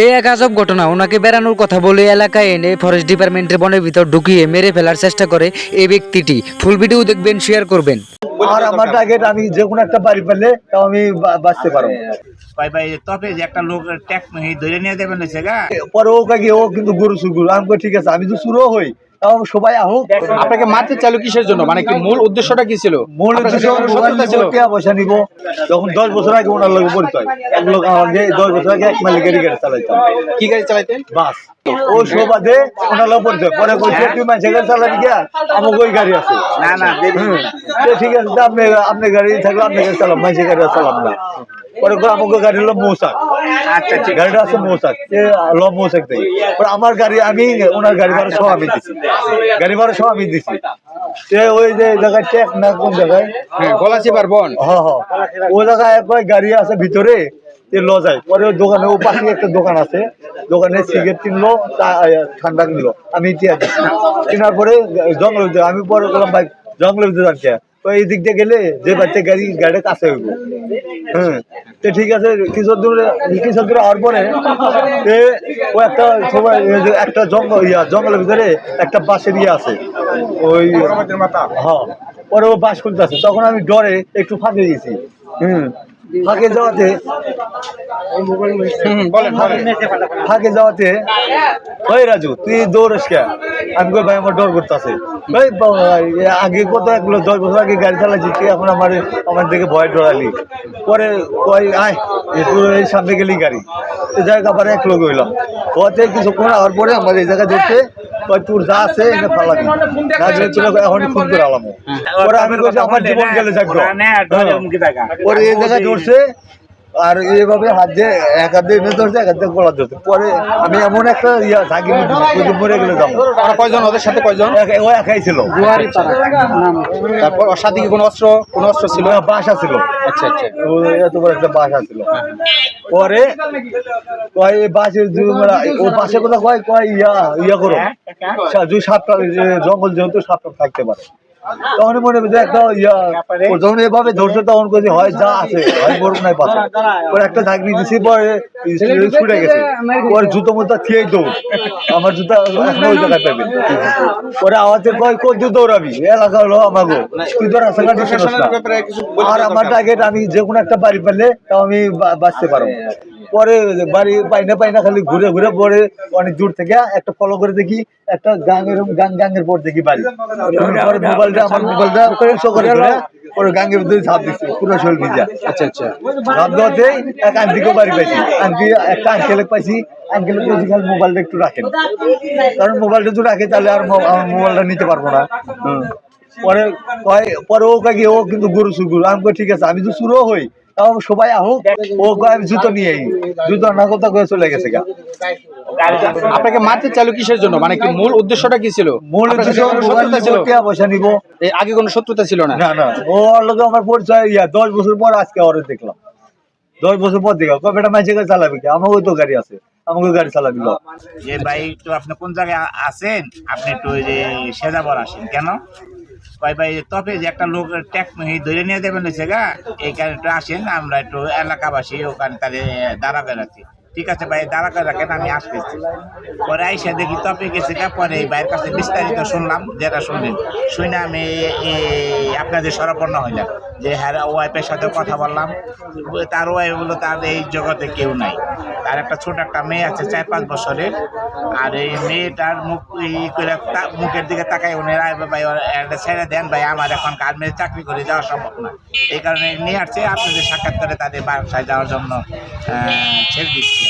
এই এক আজব ঘটনা। ওনাকে বেড়ানোর কথা বলে এলাকায় এনে ফরেস্ট ডিপার্টমেন্টের বনের ভিতর ঢুকিয়ে মেরে ফেলার চেষ্টা করে এই ব্যক্তিটি। ফুল ভিডিও দেখবেন শেয়ার করবেন। আর আমার টার্গেট আমি যে কোনো একটা বাড়ি পেলে তাও আমি বাঁচতে পারব। ভাই ভাই তবে যে একটা লোক ট্যাক ধরে নিয়ে দেবেন পরে ও কাকি ও কিন্তু গরু সুগুরু আমি ঠিক আছে আমি তো সুরও হই। সবাই আহুক আপনাকে মারতে চালু কিসের জন্য? মানে কি মূল উদ্দেশ্যটা কি ছিল? মূল উদ্দেশ্য পয়সা নিব যখন দশ বছর আগে ওনার লোক পরিচয়। এক লোক দশ বছর আগে এক মালিক গাড়ি গাড়ি চালাইতাম কি গাড়ি চালাইতেন? বাস। ও সুবাদে ওনার লোক পরিচয় পরে কইছে তুই মাঝে গাড়ি চালাবি গিয়া আমাকে ওই গাড়ি আছে। না না ঠিক আছে আপনি আপনি গাড়ি থাকলে আপনি গাড়ি চালাম মাঝে গাড়ি চালাম না। পরে করে আমাকে গাড়ি হলো মৌসাক আচ্ছা ঠিক গাড়িটা আছে মৌসাক ল মৌসাক দেয় পরে আমার গাড়ি আমি ওনার গাড়ি ভাড়া সহ আমি দিছি। গাড়ি ভাড়া সহ আমি দিছি। সে ওই যে জায়গায় ট্যাক না কোন জায়গায়? হ্যাঁ গলাচিপার বন। হ হ। ও জায়গায় একবার গাড়ি আছে ভিতরে। যে যায়। পরে দোকানে ও পাশে একটা দোকান আছে। দোকানে সিগারেট কিনলো ঠান্ডা কিনলো। আমি দিচ্ছি কেনার পরে জঙ্গলের ভিতরে আমি পরে বললাম ভাই জঙ্গলের ভিতরে যাচ্ছে তো এই দিক দিয়ে গেলে যে বাচ্চা গাড়ি গাড়িটা কাছে হইব। হ্যাঁ। তো ঠিক আছে কিছু দূরে কিছু দূরে হওয়ার পরে ও একটা সবাই একটা জঙ্গল ইয়া জঙ্গলের ভিতরে একটা বাঁশের ইয়ে আছে। ওই হ্যাঁ। পরে ও বাস খুলতেছে তখন আমি ডরে একটু ফাঁকে গেছি। হুম। ফাঁকে যাওয়াতে ফাঁকে যাওয়াতে ওই রাজু তুই দৌড়স কে আমি কই ভাই আমার ডর করতেছে। ভাই আগে কত একগুলো দশ বছর আগে গাড়ি চালাচ্ছি তুই এখন আমার আমার দিকে ভয় ডরালি। পরে কয় আয় তুই এই সামনে গেলি গাড়ি। তো জায়গা পরে এক লোক হইলাম ওতে কিছুক্ষণ হওয়ার পরে আমার এই জায়গায় দেখছে কই তোর যা আছে এনে না গেলে এখন ফোন করে আলাম। আমি কইছি আমার জীবন গেলে যাকবো ওরা। পরে এই জায়গায় ধরছে আর এইভাবে হাত দিয়ে এক হাত দিয়ে এনে ধরছে এক হাত দিয়ে গলা ধরছে পরে আমি এমন একটা ইয়া মধ্যে মরে গেলে যাব। কয়জন? ওদের সাথে কয়জন? ও একাই ছিল। তারপর ওর সাথে কি কোনো অস্ত্র কোনো অস্ত্র ছিল? বাসা ছিল। আচ্ছা আচ্ছা। ও এত বড় একটা বাসা ছিল। পরে কয় মানে ও বাসে কথা কয় কয় ইয়া ইয়া করো। সাপটা জঙ্গল যেহেতু সাপটা থাকতে পারে। তখন মনে হবে একটা ইয়া যখন এভাবে ধরছে তখন কইছে হয় যা আছে হয় বরফ নাই পাশে একটা ঝাঁকনি দিছি পরে ছুটে গেছে। পরে জুতো মতো খেয়ে দৌড় আমার জুতা এখনও ওই জায়গায় পাবে। পরে আওয়াজে কয় কই তুই দৌড়াবি এলাকা হলো আমাগো। তুই তো রাস্তাঘাট চিনিস না। আর আমার টার্গেট আমি যে কোনো একটা বাড়ি পেলে তাও আমি বা- বাঁচতে পারব। পরে বাড়ি পাই না পাই না খালি ঘুরে ঘুরে পরে অনেক দূর থেকে একটা ফলো করে দেখি একটা গাং এরকম গাং গাঙের পর দেখি বাড়ি। পরে মোবাইলটা আমার মোবাইলটা শো করে পরে গাঙ্গে ভিতরে ঝাঁপ দিচ্ছে পুরো শরীর ভিজা। আচ্ছা আচ্ছা। ঝাঁপ দেওয়াতে এক আন্টিকেও বাড়ি পাইছি আন্টি একটা আঙ্কেলে পাইছি আঙ্কেলে পাইছি খালি মোবাইলটা একটু রাখেন। কারণ মোবাইলটা যদি রাখে তাহলে আর আমার মোবাইলটা নিতে পারব না। পরে কয় পরে ও কাকি ও কিন্তু গরু সুগুরু আমি ঠিক আছে আমি তো শুরু হই। তাও সবাই আহুক ও জুতো নিয়ে আই জুতো না কথা কয়ে চলে গেছে গা। আপনাকে মারতে চাইলো কিসের জন্য? মানে কি মূল উদ্দেশ্যটা কি ছিল? মূল উদ্দেশ্য শত্রুতা ছিল? টাকা পয়সা নিবো। আগে কোনো শত্রুতা ছিল না? না না। ওর লোক আমার পরিচয় ইয়া দশ বছর পর আজকে ওরে দেখলাম। দশ বছর পর দেখলাম। কয় বেটা মাঝে গাড়ি চালাবি কি? আমাকে তো গাড়ি আছে। আমাকে গাড়ি চালাবি ল। যে ভাই একটু আপনি কোন জায়গায় আছেন? আপনি একটু ওই যে সেজাবর আসেন। কেন? ভাই ভাই, তবে যে একটা লোক ট্যাক ধরে নিয়ে দেবেন হয়েছে গা, এই কারণে একটু আসেন, আমরা একটু এলাকাবাসী ওখানে তাদের দাঁড়া বেড়াচ্ছি। ঠিক আছে ভাই, দাঁড়া করে রাখেন, আমি আসতেছি। পরে আইসা দেখি তপে গেছে গা, পরে এই ভাইয়ের কাছে বিস্তারিত শুনলাম, যেটা শুনলেন। শুনে আমি আপনাদের সরপন্ন হইলাম। যে হ্যাঁ ওয়াইফের সাথে কথা বললাম। তার ওয়াইফ বলল তার এই জগতে কেউ নাই। তার একটা ছোট একটা মেয়ে আছে, চার পাঁচ বছরের। আর এই মেয়েটার মুখ ই করে মুখের দিকে তাকাই উনি রায়, ভাই একটা ছেড়ে দেন, ভাই, আমার এখন গার্মেন্টে চাকরি করে যাওয়া সম্ভব না। এই কারণে নিয়ে আসছে, আপনাদের সাক্ষাৎ করে তাদের বাসায় যাওয়ার জন্য ছেড়ে দিচ্ছি।